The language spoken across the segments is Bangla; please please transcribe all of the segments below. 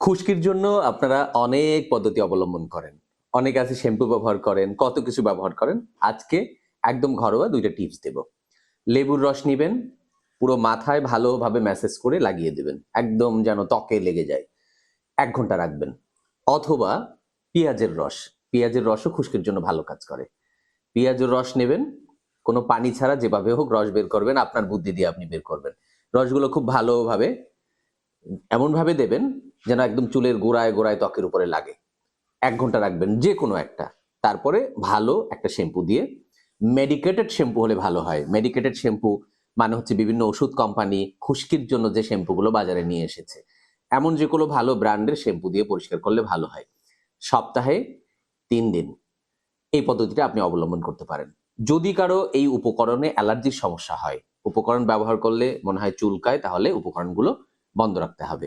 খুশকির জন্য আপনারা অনেক পদ্ধতি অবলম্বন করেন। অনেক আছে শ্যাম্পু ব্যবহার করেন, কত কিছু ব্যবহার করেন। আজকে একদম ঘরোয়া দুইটা টিপস দেব। লেবুর রস নিবেন, পুরো মাথায় ভালোভাবে ম্যাসেজ করে লাগিয়ে দেবেন। একদম যেন ত্বকে লেগে যায়। এক ঘণ্টা রাখবেন। অথবা পেঁয়াজের রস। পেঁয়াজের রসও খুশকির জন্য ভালো কাজ করে। পেঁয়াজের রস নেবেন, কোনো পানি ছাড়া যেভাবে হোক রস বের করবেন, আপনার বুদ্ধি দিয়ে আপনি বের করবেন। রসগুলো খুব ভালোভাবে, এমনভাবে দেবেন যেন একদম চুলের গোড়ায় গোড়ায় ত্বকের উপরে লাগে। এক ঘণ্টা রাখবেন যে কোনো একটা। তারপরে ভালো একটা শ্যাম্পু দিয়ে মেডিকেটেড শ্যাম্পু হলে ভালো হয়। মেডিকেটেড শ্যাম্পু মানে হচ্ছে বিভিন্ন ওষুধ কোম্পানি খুশকির জন্য যে শ্যাম্পুগুলো বাজারে নিয়ে এসেছে। এমন যে কোনো ভালো ব্র্যান্ডের শ্যাম্পু দিয়ে পরিষ্কার করলে ভালো হয়। সপ্তাহে তিন দিন এই পদ্ধতিটা আপনি অবলম্বন করতে পারেন। যদি কারও এই উপকরণে অ্যালার্জির সমস্যা হয়, উপকরণ ব্যবহার করলে মনে হয় চুলকায়, তাহলে উপকরণগুলো বন্ধ রাখতে হবে।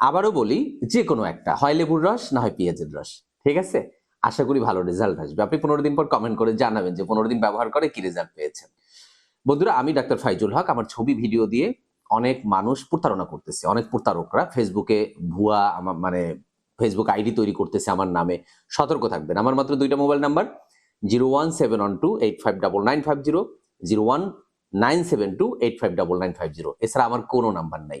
আবারও বলি যে কোনো একটা, হয় লেবুর রস, না হয় পেঁয়াজের রস, ঠিক আছে? আশা করি ভালো রেজাল্ট আসবে। আপনি পনেরো দিন পর কমেন্ট করে জানাবেন যে পনেরো দিন ব্যবহার করে কি রেজাল্ট পেয়েছেন। বন্ধুরা, আমি ডাক্তার ফাইজুল হক, আমার ছবি ভিডিও দিয়ে অনেক মানুষ প্রতারণা করতেছে। অনেক প্রতারকরা ফেসবুকে ভুয়া মানে ফেসবুক আইডি তৈরি করতেছে আমার নামে। সতর্ক থাকবেন। আমার মাত্র দুইটা mobile number zero one seven one two eight five double nine five zero zero one nine seven two eight five double nine five zero এছাড়া আমার কোনো নাম্বার নাই।